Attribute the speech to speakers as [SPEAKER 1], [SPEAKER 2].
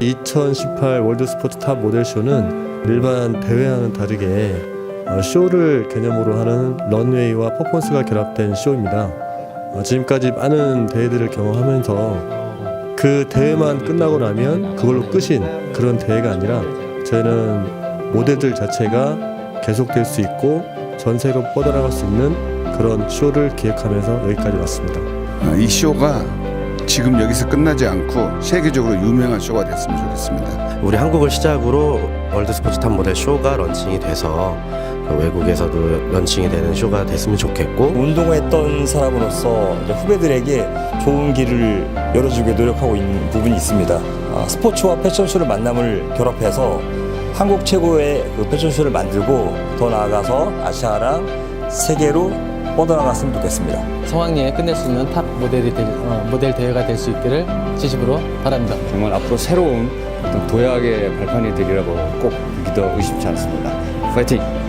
[SPEAKER 1] 2018 월드 스포츠 탑 모델 쇼는 일반 대회와는 다르게 어, 쇼를 개념으로 하는 런웨이와 퍼포먼스가 결합된 쇼입니다. 어, 지금까지 많은 대회들을 경험하면서 그 대회만 끝나고 나면 그걸로 끝인 그런 대회가 아니라 저희는 모델들 자체가 계속될 수 있고 전세로 뻗어나갈 수 있는 그런 쇼를 기획하면서 여기까지 왔습니다.
[SPEAKER 2] 어, 이 쇼가 지금 여기서 끝나지 않고 세계적으로 유명한 쇼가 됐으면 좋겠습니다.
[SPEAKER 3] 우리 한국을 시작으로 월드 스포츠 탑 모델 쇼가 런칭이 돼서 그 외국에서도 런칭이 되는 쇼가 됐으면 좋겠고
[SPEAKER 4] 운동을 했던 사람으로서 후배들에게 좋은 길을 열어주게 노력하고 있는 부분이 있습니다. 아, 스포츠와 패션쇼를 만남을 결합해서 한국 최고의 그 패션쇼를 만들고 더 나아가서 아시아랑 세계로 뻗어나갔으면 좋겠습니다.
[SPEAKER 5] 성황리에 끝낼 수 있는 탑 모델이 될, 어, 모델 대회가 될 수 있기를 진심으로 바랍니다.
[SPEAKER 6] 정말 앞으로 새로운 어떤 도약의 발판이 되리라고 꼭 믿어 의심치 않습니다. 파이팅!